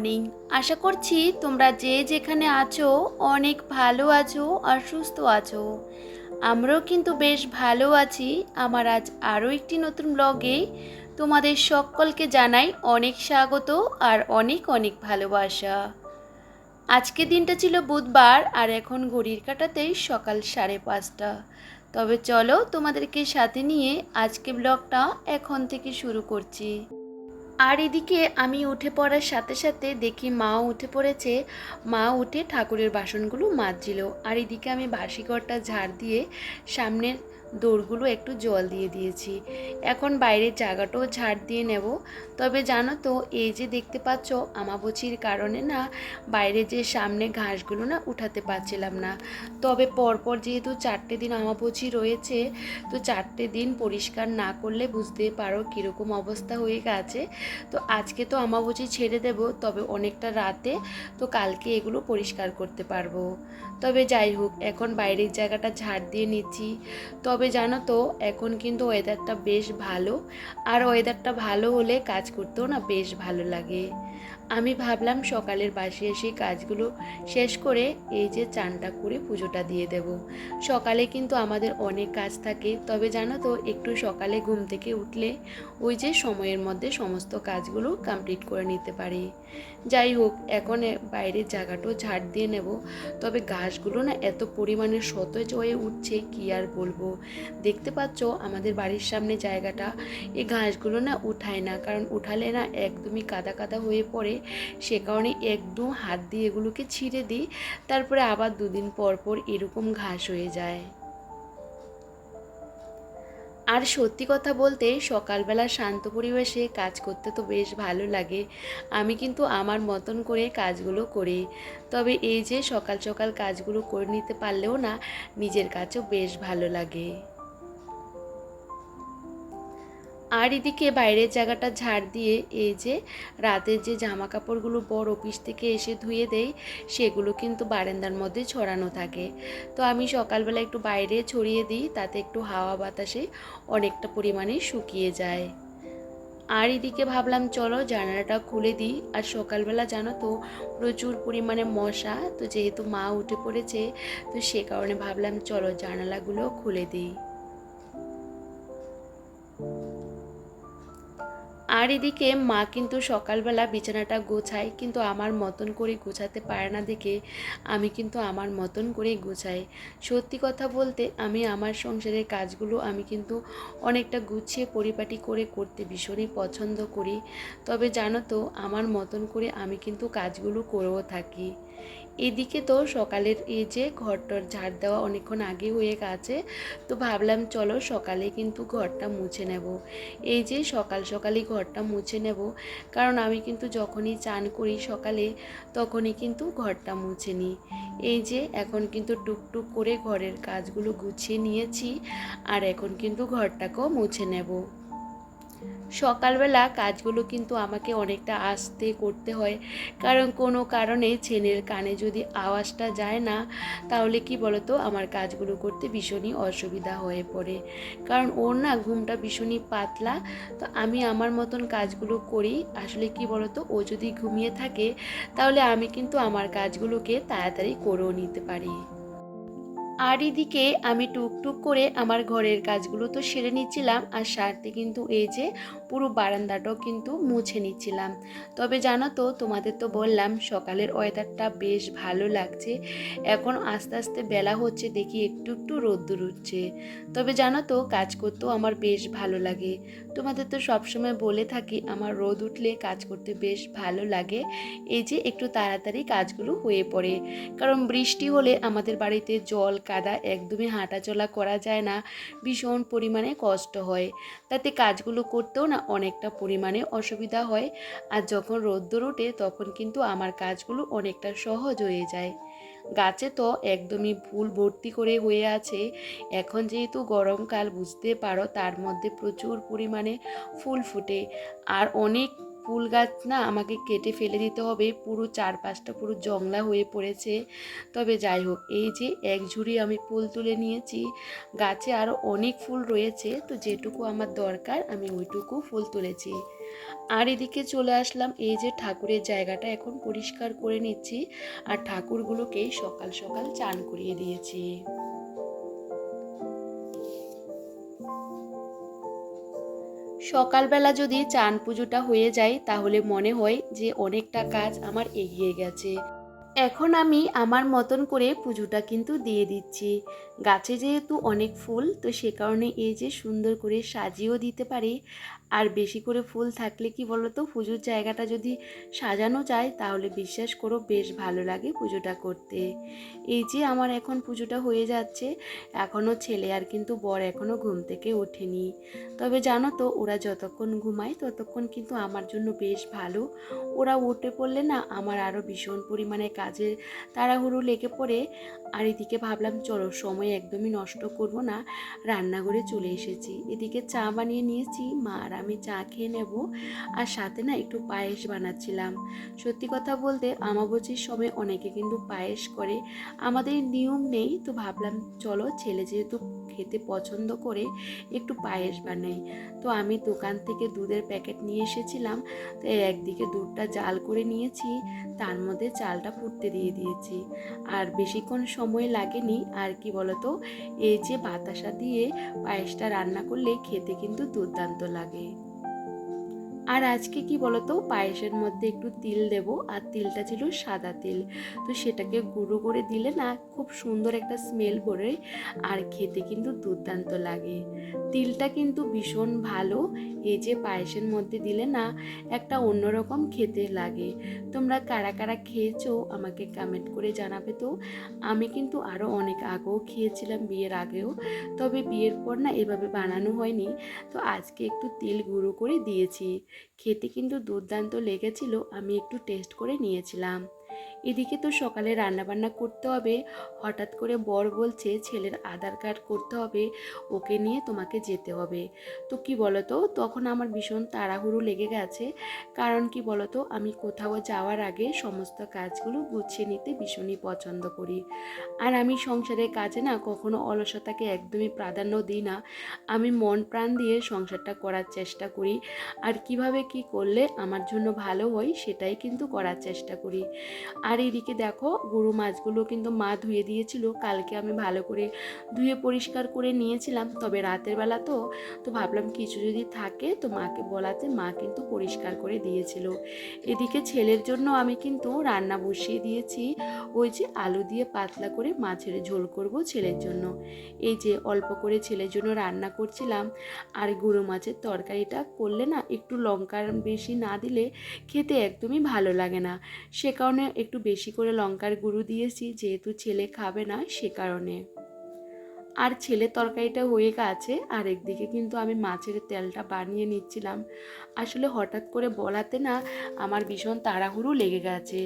Morning আশা করছি তোমরা যে যেখানে আছো অনেক ভালো আছো আর সুস্থ আছো। আমরাও কিন্তু বেশ ভালো আছি। আমার আজ আরও একটি নতুন ব্লগে তোমাদের সকলকে জানাই অনেক স্বাগত আর অনেক অনেক ভালোবাসা। আজকে দিনটা ছিল বুধবার আর এখন ঘড়ির কাটাতেই সকাল সাড়ে পাঁচটা। তবে চলো তোমাদেরকে সাথে নিয়ে আজকে ব্লগটা এখন থেকে শুরু করছি। আর এদিকে আমি উঠে পড়ার সাথে সাথে দেখি মা উঠে পড়েছে। মা উঠে ঠাকুরের বাসনগুলো মাজছিল। আর এদিকে আমি বাসি ঘরটা ঝাড় দিয়ে সামনের দৌড়গুলো একটু জল দিয়ে দিয়েছি। এখন বাইরের জায়গাটাও ঝাড় দিয়ে নেব। তবে জানো তো, এই যে দেখতে পাচ্ছ আমাবছির কারণে না বাইরে যে সামনে ঘাসগুলো না উঠাতে পারছিলাম না। তবে পরপর যেহেতু চারটে দিন আমাবছি রয়েছে, তো চারটে দিন পরিষ্কার না করলে বুঝতে পারো কীরকম অবস্থা হয়ে গেছে। তো আজকে তো আমাবছি ছেড়ে দেব, তবে অনেকটা রাতে তো কালকে এগুলো পরিষ্কার করতে পারব। তবে যাই হোক, এখন বাইরের জায়গাটা ঝাড় দিয়ে নিচ্ছি। তবে জানো তো, এখন কিন্তু ওয়েদারটা বেশ ভালো। আর ওয়েদারটা ভালো হলে কাজ করতেও না বেশ ভালো লাগে। আমি ভাবলাম সকালের বাসে এসে কাজগুলো শেষ করে এই যে চানটা করে পুজোটা দিয়ে দেব। সকালে কিন্তু আমাদের অনেক কাজ থাকে, তবে জানো তো একটু সকালে ঘুম থেকে উঠলে ওই যে সময়ের মধ্যে সমস্ত কাজগুলো কমপ্লিট করে নিতে পারি। যাই হোক, এখন বাইরের জায়গাটাও ঝাড় দিয়ে নেব, তবে ঘাসগুলো না এত পরিমাণে সতেজ হয়ে উঠছে, কি আর বলব? দেখতে পাচ্ছ আমাদের বাড়ির সামনে জায়গাটা, এই ঘাসগুলো না উঠায় না, কারণ উঠালে না একদমই কাদা কাদা হয়ে পড়ে সে কারণে একদম হাত দিয়ে এগুলোকে ছিঁড়ে দিই, তারপরে আবার দুদিন পর পর এরকম ঘাস হয়ে যায়। আর সত্যি কথা বলতে সকালবেলা শান্ত পরিবেশে কাজ করতে তো বেশ ভালো লাগে। আমি কিন্তু আমার মতন করে কাজগুলো করি। তবে এই যে সকাল সকাল কাজগুলো করে নিতে পারলেও না, নিজের কাছেও বেশ ভালো লাগে। আর এদিকে বাইরের জায়গাটা ঝাড় দিয়ে এই যে রাতের যে জামা কাপড়গুলো বড় অফিস থেকে এসে ধুয়ে দেই সেগুলো কিন্তু বারান্দার মধ্যে ছড়ানো থাকে। তো আমি সকালবেলা একটু বাইরে ছড়িয়ে দিই, তাতে একটু হাওয়া বাতাসে অনেকটা পরিমাণে শুকিয়ে যায়। আর এদিকে ভাবলাম, চলো জানালাটা খুলে দিই। আর সকালবেলা জানো তো, প্রচুর পরিমাণে মশা, তো যেহেতু মা উঠে পড়েছে, তো সে কারণে ভাবলাম, চলো জানালাগুলো খুলে দিই। আর এদিকে, মা কিন্তু সকালবেলা বিছানাটা গোছায়, কিন্তু আমার মতন করে গোছাতে পারে না দেখে আমি কিন্তু আমার মতন করেই গোছাই। সত্যি কথা বলতে আমি আমার সংসারের কাজগুলো আমি কিন্তু অনেকটা গুছিয়ে পরিপাটি করে করতে ভীষণই পছন্দ করি। তবে জানো তো, আমার মতন করে আমি কিন্তু কাজগুলো করেও থাকি। এদিকে তো সকালের এই যে ঘরটার ঝাড় দেওয়া অনেকক্ষণ আগে হয়ে গেছে, তো ভাবলাম চলো সকালে কিন্তু ঘরটা মুছে নেব। এই যে সকাল সকালই ঘরটা মুছে নেব, কারণ আমি কিন্তু যখনই চান করি সকালে তখনই কিন্তু ঘরটা মুছে নিই। এই যে এখন কিন্তু টুকটুক করে ঘরের কাজগুলো গুছিয়ে নিয়েছি, আর এখন কিন্তু ঘরটাকেও মুছে নেব। সকালবেলা কাজগুলো কিন্তু আমাকে অনেকটা আস্তে করতে হয়। কারণ কোনো কারণে ছেলের কানে যদি আওয়াজটা যায় না, তাহলে কি বলতো? আমার কাজগুলো করতে ভীষণই অসুবিধা হয়ে পড়ে। কারণ ওর না ঘুমটা ভীষণই পাতলা, তো আমি আমার মতন কাজগুলো করি। আসলে কি বলতো? ও যদি ঘুমিয়ে থাকে, তাহলে আমি কিন্তু আমার কাজগুলোকে তাড়াতাড়ি করেও নিতে পারি। আর এদিকে আমি টুকটুক করে আমার ঘরের কাজগুলো তো সেরে নিচ্ছিলাম। আর সারতে কিন্তু এই যে পুরো বারান্দাটাও কিন্তু মুছে নিচ্ছিলাম। তবে জানো তো, তোমাদের তো বললাম, সকালের ওয়েদারটা বেশ ভালো লাগছে। এখন আস্তে আস্তে বেলা হচ্ছে, দেখি একটু একটু রোদ্দুর উঠছে। তবে জানো তো, কাজ করতেও আমার বেশ ভালো লাগে। তোমাদের তো সবসময় বলে থাকি, আমার রোদ উঠলে কাজ করতে বেশ ভালো লাগে। এই যে একটু তাড়াতাড়ি কাজগুলো হয়ে পড়ে। কারণ বৃষ্টি হলে আমাদের বাড়িতে জল, কাদা একদমই হাঁটাচলা করা যায় না। ভীষণ পরিমাণে কষ্ট হয়। তাতে কাজগুলো করতেও না অনেকটা পরিমাণে অসুবিধা হয় আর যখন রোদ্দুর ওঠে তখন কিন্তু আমার কাজগুলো অনেকটা সহজ হয়ে যায়। গাছে তো একদমই ফুল ভর্তি করে হয়ে আছে। এখন যেহেতু গরমকাল, বুঝতে পারো, তার মধ্যে প্রচুর পরিমাণে ফুল ফুটে। আর অনেক ফুল গাছ না আমাকে কেটে ফেলে দিতে হবে। পুরো চারপাশটা পুরো জংলা হয়ে পড়েছে। তবে যাই হোক, এই যে এক ঝুড়ি আমি ফুল তুলে নিয়েছি, গাছে আরও অনেক ফুল রয়েছে, তো যেটুকু আমার দরকার আমি ওইটুকু ফুল তুলেছি। আর এদিকে চলে আসলাম, এই যে ঠাকুরের জায়গাটা এখন পরিষ্কার করে নিচ্ছি, আর ঠাকুরগুলোকে সকাল সকাল চান করিয়ে দিয়েছি। সকালবেলা যদি চান পুজোটা হয়ে যায়, তাহলে মনে হয় যে অনেকটা কাজ আমার এগিয়ে গেছে। এখন আমি আমার মতন করে পুজোটা কিন্তু দিয়ে দিচ্ছি। গাছে যেহেতু অনেক ফুল, তো সে কারণে এই যে সুন্দর করে সাজিয়েও দিতে পারি। আর বেশি করে ফুল থাকলে কি বলতো? পুজোর জায়গাটা যদি সাজানো যায়, তাহলে বিশ্বাস করো বেশ ভালো লাগে পুজোটা করতে। এই যে আমার এখন পুজোটা হয়ে যাচ্ছে এখনও ছেলে আর কিন্তু বর এখনও ঘুম থেকে ওঠেনি। তবে জানো তো, ওরা যতক্ষণ ঘুমায়, ততক্ষণ কিন্তু আমার জন্য বেশ ভালো। ওরা উঠে পড়লে না, আমার আরও ভীষণ পরিমাণে কাজের তাড়াহুড়ো লেগে পড়ে। আর এদিকে ভাবলাম, চলো, সময় একদমই নষ্ট করব না। রান্নাঘরে চলে এসেছি। এদিকে চা বানিয়ে নিয়েছি, মা আর আমি চা খেয়ে নেব। আর সাথে না একটু পায়েস বানাচ্ছিলাম। সত্যি কথা বলতে আমাবচির সময় অনেকে কিন্তু পায়েস করে। আমাদের নিয়ম নেই, তো ভাবলাম, চলো, ছেলে যেহেতু খেতে পছন্দ করে, একটু পায়েস বানাই। তো আমি দোকান থেকে দুধের প্যাকেট নিয়ে এসেছিলাম। তো একদিকে দুধটা জাল করে নিয়েছি, তার মধ্যে চালটা ফুটতে দিয়ে দিয়েছি। আর বেশিক্ষণ সময় লাগেনি, আর কি বলতো? এই যে বাতাসা দিয়ে পায়েসটা রান্না করলে খেতে কিন্তু দুর্দান্ত লাগে। আর আজকে কি বলতো, পায়েসের মধ্যে একটু তিল দেব, আর তিলটা ছিল সাদা তিল। তো সেটাকে গুঁড়ো করে দিলে না খুব সুন্দর একটা স্মেল বেরোয় আর খেতে কিন্তু দুর্দান্ত লাগে। তিলটা কিন্তু ভীষণ ভালো, এই যে পায়েসের মধ্যে দিলে না একটা অন্যরকম খেতে লাগে। তোমরা কারা কারা খেয়েছো আমাকে কমেন্ট করে জানাবে তো। আমি কিন্তু আরও অনেক আগেও খেয়েছিলাম বিয়ের আগেও, তবে বিয়ের পর না এভাবে বানানো হয়নি। তো আজকে একটু তিল গুঁড়ো করে দিয়েছি। খেতে কিন্তু দুর্দান্ত লেগেছিল আমি একটু টেস্ট করে নিয়েছিলাম। এদিকে তো সকালে রান্নাবান্না করতে হবে। হঠাৎ করে বর বলছে, ছেলের আধার কার্ড করতে হবে, ওকে নিয়ে তোমাকে যেতে হবে। তো কি বলতো, তখন আমার ভীষণ তাড়াহুড়ো লেগে গেছে। কারণ কি বলতো, আমি কোথাও যাওয়ার আগে সমস্ত কাজগুলো গুছিয়ে নিতে ভীষণই পছন্দ করি। আর আমি সংসারের কাজে না কখনো অলসতাকে একদমই প্রাধান্য দিই না। আমি মন প্রাণ দিয়ে সংসারটা করার চেষ্টা করি। আর কীভাবে কি করলে আমার জন্য ভালো হয়, সেটাই কিন্তু করার চেষ্টা করি। আর এদিকে দেখো গরু মাছগুলো কিন্তু মা ধুয়ে দিয়েছিল। কালকে আমি ভালো করে ধুয়ে পরিষ্কার করে নিয়েছিলাম। তবে রাতের বেলা তো তো ভাবলাম কিছু যদি থাকে তো মাকে বলাতে মা কিন্তু পরিষ্কার করে দিয়েছিল। এদিকে ছেলের জন্য আমি কিন্তু রান্না বসিয়ে দিয়েছি। ওই যে আলু দিয়ে পাতলা করে মাছের ঝোল করব ছেলের জন্য। এই যে অল্প করে ছেলের জন্য রান্না করছিলাম। আর গুঁড়ো মাছের তরকারিটা করলে না একটু লঙ্কার বেশি না দিলে খেতে একদমই ভালো লাগে না। সে কারণে একটু বেশি করে লঙ্কার গুঁড়ো দিয়েছি, যেহেতু ছেলে খাবে না সে কারণে। আর ছেলের তরকারিটা হয়ে গেছে, আর একদিকে কিন্তু আমি মাছের তেলটা বানিয়ে নিচ্ছিলাম। আসলে হঠাৎ করে বলাতে না আমার ভীষণ তাড়াহুড়ো লেগে গেছে।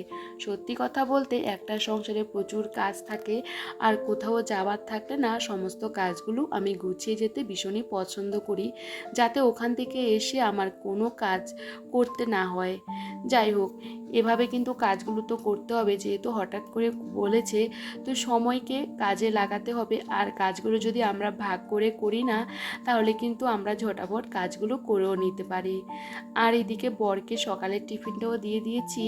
সত্যি কথা বলতে একটা সংসারে প্রচুর কাজ থাকে, আর কোথাও যাওয়ার থাকলে না সমস্ত কাজগুলো আমি গুছিয়ে যেতে ভীষণই পছন্দ করি, যাতে ওখান থেকে এসে আমার কোনো কাজ করতে না হয়। যাই হোক এভাবে কিন্তু কাজগুলো তো করতে হবে, যেহেতু হঠাৎ করে বলেছে, তো সময়কে কাজে লাগাতে হবে। আর কাজগুলো যদি আমরা ভাগ করে করি না, তাহলে কিন্তু আমরা ঝটাপট কাজগুলো করেও নিতে পারি। আর এদিকে বরকে সকালের টিফিনটাও দিয়ে দিয়েছি।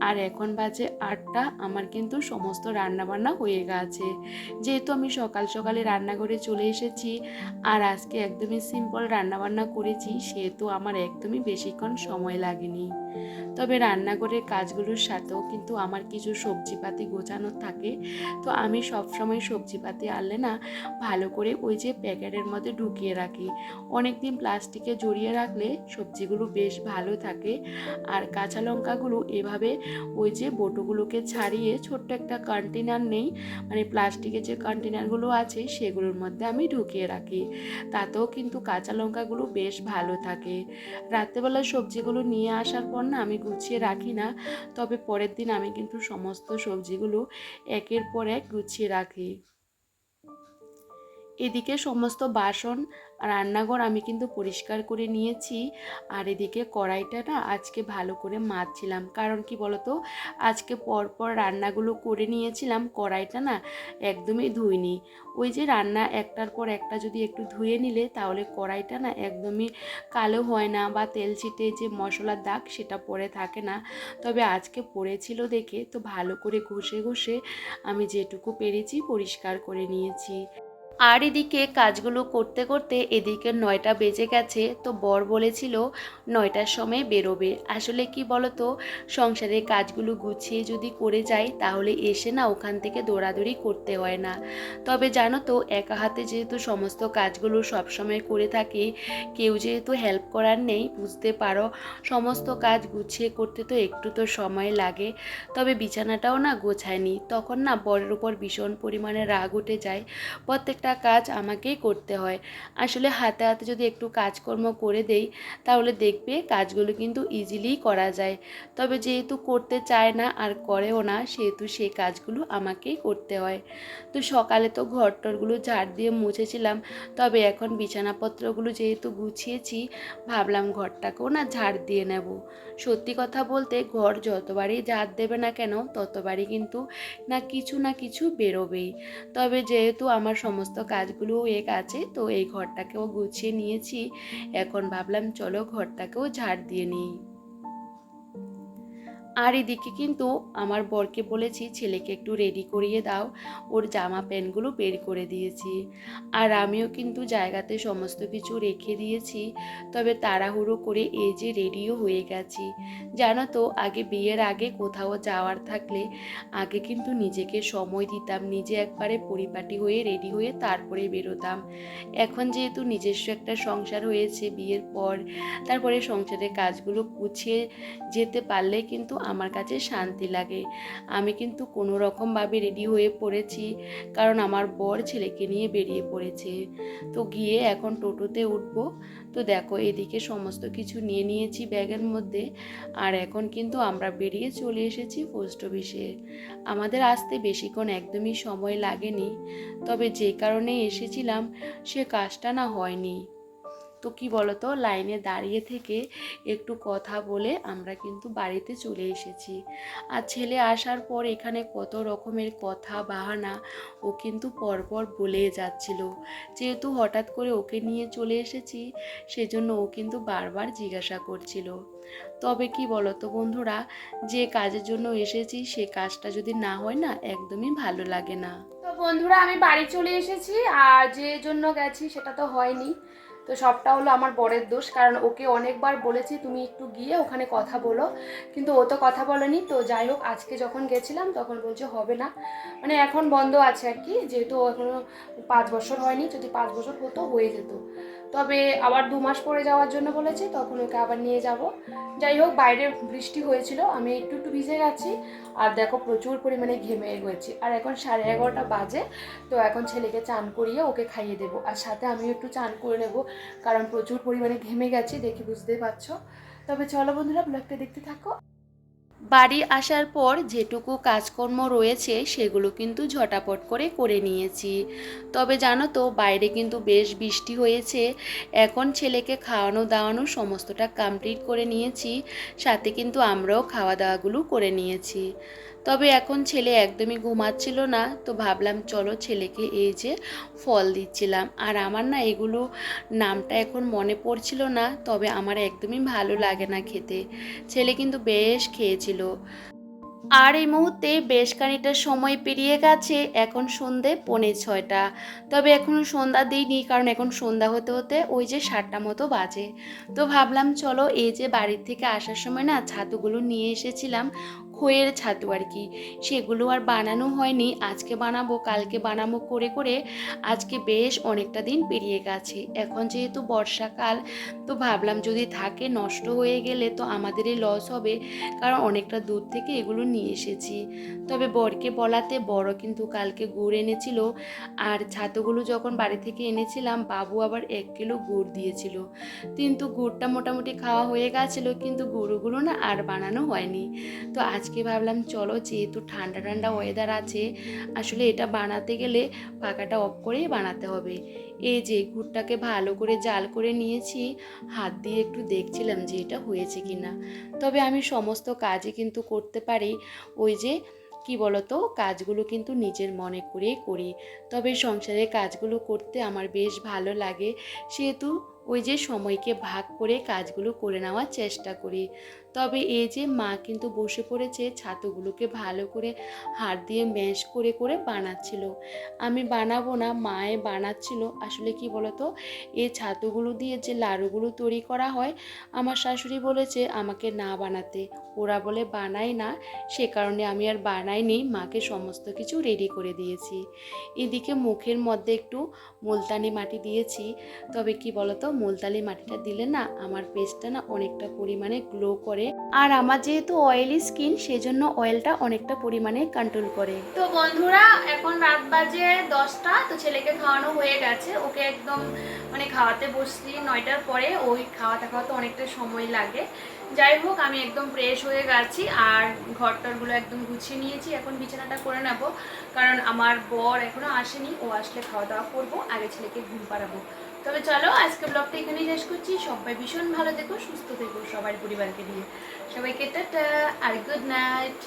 আর এখন বাজে আটটা, আমার কিন্তু সমস্ত রান্নাবান্না হয়ে গেছে। যেহেতু আমি সকাল সকালে রান্নাঘরে চলে এসেছি, আর আজকে একদমই সিম্পল রান্নাবান্না করেছি, সেহেতু আমার একদমই বেশিক্ষণ সময় লাগেনি। তবে রান্নাঘরের কাজগুলোর সাথেও কিন্তু আমার কিছু সবজিপাতি গোছানো থাকে। তো আমি সবসময় সবজিপাতি আনলে না, ভালো করে ওই যে প্যাকেটের মধ্যে ঢুকিয়ে রাখি। অনেক দিন প্লাস্টিকে জড়িয়ে রাখলে সবজিগুলো বেশ ভালো থাকে। আর কাঁচা লঙ্কাগুলো এভাবে ওই যে বোটোগুলোকে ছাড়িয়ে ছোট্ট একটা কন্টেনার নেই মানে প্লাস্টিকের যে কন্টেনারগুলো আছে সেগুলোর মধ্যে আমি ঢুকিয়ে রাখি। তাতেও কিন্তু কাঁচা লঙ্কাগুলো বেশ ভালো থাকে। রাত্রেবেলা সবজিগুলো নিয়ে আসার পর না আমি গুছিয়ে রাখি না তবে পরের দিন আমি কিন্তু সমস্ত সবজিগুলো একের পর এক গুছিয়ে রাখি। এদিকে সমস্ত বাসন রান্নাঘর আমি কিন্তু পরিষ্কার করে নিয়েছি। আর এদিকে কড়াইটা না আজকে ভালো করে মাজছিলাম। কারণ কি বলতো? আজকে পরপর রান্নাগুলো করে নিয়েছিলাম। কড়াইটা না একদমই ধুইনি। ওই যে রান্না একটার পর একটা যদি একটু ধুয়ে নিলে তাহলে কড়াইটা না একদমই কালো হয় না বা তেল ছিটে যে মশলার দাগ সেটা পরে থাকে না। তবে আজকে পড়েছিল দেখে তো ভালো করে ঘষে ঘষে আমি যেটুকু পেরেছি পরিষ্কার করে নিয়েছি। আর এদিকে কাজগুলো করতে করতে এদিকে নয়টা বেজে গেছে, তো বর বলেছিল নয়টার সময় বেরোবে। আসলে কি বলতো, সংসারের কাজগুলো গুছিয়ে যদি করে যাই, তাহলে এসে না ওখান থেকে দৌড়াদৌড়ি করতে হয় না। তবে জানো তো, একা হাতে যেহেতু সমস্ত কাজগুলো সবসময় করে থাকি, কেউ যেহেতু হেল্প করার নেই, বুঝতে পারো, সমস্ত কাজ গুছিয়ে করতে তো একটু তো সময় লাগে। তবে বিছানাটাও না গোছায়নি। তখন না বরের উপর ভীষণ পরিমাণে রাগ উঠে যায়। প্রত্যেকটা কাজ আমাকেই করতে হয়। আসলে হাতে হাতে যদি একটু কাজকর্ম করে দেই, তাহলে দেখবে কাজগুলো কিন্তু ইজিলি করা যায়। তবে যেহেতু করতে চায় না আর করেও না, সেহেতু সেই কাজগুলো আমাকেই করতে হয়। তো সকালে তো ঘর টরগুলো ঝাড় দিয়ে মুছেছিলাম, তবে এখন বিছানাপত্রগুলো যেহেতু গুছিয়েছি, ভাবলাম ঘরটাকেও না ঝাড় দিয়ে নেব। সত্যি কথা বলতে ঘর যতবারই ঝাড় দেবে না কেন, ততবারই কিন্তু না কিছু না কিছু বেরোবেই। তবে যেহেতু আমার সমস্ত কাজগুলো হয়ে গেছে তো এই ঘরটাকেও গুছিয়ে নিয়েছি। এখন ভাবলাম, চলো ঘরটাকেও ঝাড় দিয়ে নিই। আর এদিকে কিন্তু আমার বরকে বলেছি, ছেলেকে একটু রেডি করিয়ে দাও। ওর জামা প্যান্টগুলো বের করে দিয়েছি। আর আমিও কিন্তু জায়গাতে সমস্ত কিছু রেখে দিয়েছি। তবে তাড়াহুড়ো করে এই যে রেডিও হয়ে গেছি। জানো তো, আগে বিয়ের আগে কোথাও যাওয়ার থাকলে আগে কিন্তু নিজেকে সময় দিতাম, নিজে একবারে পরিপাটি হয়ে রেডি হয়ে তারপরে বেরোতাম। এখন যেহেতু নিজস্ব একটা সংসার হয়েছে বিয়ের পর, তারপরে সংসারের কাজগুলো গুছিয়ে যেতে পারলে কিন্তু আমার কাছে শান্তি লাগে। আমি কিন্তু কোনো রকমভাবে রেডি হয়ে পড়েছি, কারণ আমার বর ছেলেকে নিয়ে বেরিয়ে পড়েছে। তো গিয়ে এখন টোটোতে উঠবো। তো দেখো, এদিকে সমস্ত কিছু নিয়ে নিয়েছি ব্যাগের মধ্যে। আর এখন কিন্তু আমরা বেরিয়ে চলে এসেছি পোস্ট অফিসে। আমাদের আসতে বেশিক্ষণ একদমই সময় লাগেনি। তবে যে কারণে এসেছিলাম, সে কাজটা না হয়নি। তো কি বলতো, লাইনে দাঁড়িয়ে থেকে একটু কথা বলে আমরা কিন্তু বাড়িতে চলে এসেছি। আর ছেলে আসার পর এখানে কত রকমের কথা বাহানা ও কিন্তু পরপর বলে যাচ্ছিল। যেহেতু হঠাৎ করে ওকে নিয়ে চলে এসেছি, সেজন্য ও কিন্তু বারবার জিজ্ঞাসা করছিল। তবে কি বলতো বন্ধুরা, যে কাজের জন্য এসেছি, সে কাজটা যদি না হয় না, একদমই ভালো লাগে না। তো বন্ধুরা, আমি বাড়ি চলে এসেছি, আর যে জন্য গেছি সেটা তো হয়নি। তো সবটা হলো আমার বরের দোষ, কারণ ওকে অনেকবার বলেছি তুমি একটু গিয়ে ওখানে কথা বলো। কিন্তু ও তো কথা বলেনি, তো যাই হোক, আজকে যখন গেছিলাম তখন বলছে হবে না। মানে এখন বন্ধ আছে আর কি, যেহেতু এখনও এখনও পাঁচ বছর হয়নি, যদি পাঁচ বছর হতো হয়ে যেত। তবে আবার দু মাস পরে যাওয়ার জন্য বলেছে, তখন ওকে আবার নিয়ে যাব। যাই হোক, বাইরে বৃষ্টি হয়েছিল, আমি একটু একটু ভিজে গেছি, আর দেখো প্রচুর পরিমাণে ঘেমে গেছি আর এখন সাড়ে এগারোটা বাজে, তো এখন ছেলেকে চান করিয়ে ওকে খাইয়ে দেবো। আর সাথে আমিও একটু চান করে নেব, কারণ প্রচুর পরিমাণে ঘেমে গেছি, দেখে বুঝতেই পারছ। তবে চলো বন্ধুরা ব্লগটা দেখতে থাকো। বাড়ি আসার পর যেটুকু কাজকর্ম রয়েছে সেগুলো কিন্তু ঝটাপট করে করে নিয়েছি। তবে জানো তো, বাইরে কিন্তু বেশ বৃষ্টি হয়েছে। এখন ছেলেকে খাওয়ানো দাওয়ানো সমস্তটা কমপ্লিট করে নিয়েছি। সাথে কিন্তু আমরাও খাওয়া দাওয়াগুলো করে নিয়েছি। তবে এখন ছেলে একদমই ঘুমাচ্ছিল না, তো ভাবলাম চলো ছেলেকে এই যে ফল দিচ্ছিলাম। আর আমার না এগুলো নামটা এখন মনে পড়ছিল না, তবে আমার একদমই ভালো লাগে না খেতে। ছেলে কিন্তু বেশ খেয়েছিল। আর এই মুহূর্তে বেশ খানিকটা সময় পেরিয়ে গেছে, এখন সন্ধে পৌনে ছয়টা। তবে এখনও সন্ধ্যা দিইনি, কারণ এখন সন্ধ্যা হতে হতে ওই যে সাতটা মতো বাজে। তো ভাবলাম চলো এই যে বাড়ির থেকে আসার সময় না ছাতুগুলো নিয়ে এসেছিলাম খইয়ের ছাতু আর কি। সেগুলো আর বানানো হয়নি। আজকে বানাবো, কালকে বানাবো করে করে আজকে বেশ অনেকটা দিন পেরিয়ে গেছে। এখন যেহেতু বর্ষাকাল, তো ভাবলাম যদি থাকে নষ্ট হয়ে গেলে তো আমাদেরই লস হবে, কারণ অনেকটা দূর থেকে এগুলো নিয়ে এসেছি। তবে বরকে বলাতে বড় কিন্তু কালকে গুড় এনেছিল। আর ছাতুগুলো যখন বাড়ি থেকে এনেছিলাম, বাবু আবার এক কিলো গুড় দিয়েছিল। কিন্তু গুড়টা মোটামুটি খাওয়া হয়ে গেছিল, কিন্তু গুঁড়োগুলো না আর বানানো হয়নি। তো আজ আজকে ভাবলাম, চলো যেহেতু ঠান্ডা ঠান্ডা ওয়েদার আছে, আসলে এটা বানাতে গেলে পাকাটা অফ করেই বানাতে হবে। এই যে গুড়টাকে ভালো করে জাল করে নিয়েছি, হাত দিয়ে একটু দেখছিলাম যে এটা হয়েছে কি না তবে আমি সমস্ত কাজই কিন্তু করতে পারি, ওই যে কি বলতো, কাজগুলো কিন্তু নিজের মনে করেই করি। তবে সংসারের কাজগুলো করতে আমার বেশ ভালো লাগে, সেহেতু ওই যে সময়কে ভাগ করে কাজগুলো করে নেওয়ার চেষ্টা করি। তবে এই যে মা কিন্তু বসে পড়েছে, ছাতুগুলোকে ভালো করে হাত দিয়ে ম্যাশ করে করে বানাচ্ছিল। আমি বানাবো না, মায়ে বানাচ্ছিল। আসলে কি বলতো এই ছাতুগুলো দিয়ে যে লাড়ুগুলো তৈরি করা হয়, আমার শাশুড়ি বলেছে আমাকে না বানাতে। ওরা বলে, বানাই না। সে কারণে আমি আর বানাইনি, মাকে সমস্ত কিছু রেডি করে দিয়েছি। এদিকে মুখের মধ্যে একটু মুলতানি মাটি দিয়েছি। তবে কি বলতো, মুলতানি মাটিটা দিলে না আমার পেস্টটা না অনেকটা পরিমাণে গ্লো করে। আর আমার যেহেতু অয়েলি স্কিন সেজন্য অয়েলটা অনেকটা পরিমাণে কন্ট্রোল করে। তো বন্ধুরা, এখন রাত বাজে দশটা, তো ছেলেকে খাওয়ানো হয়ে গেছে। ওকে একদম মানে খাওয়াতে বসছি নয়টার পরে। ওই খাওয়াতে খাওয়াতে অনেকটা সময় লাগে। যাই হোক, আমি একদম ফ্রেশ হয়ে গেছি আর ঘরটরগুলো একদম গুছিয়ে নিয়েছি। এখন বিছানাটা করে নেব, কারণ আমার বর এখনও আসেনি। ও আসলে খাওয়া দাওয়া করব, আগে ছেলেকে ঘুম পাড়াবো। তবে চলো, আজকে ব্লগটা এখানেই শেষ করছি। সবাই ভীষণ ভালো থেকো, সুস্থ থেকো সবার পরিবারকে নিয়ে। সবাইকে টাটা আর গুড নাইট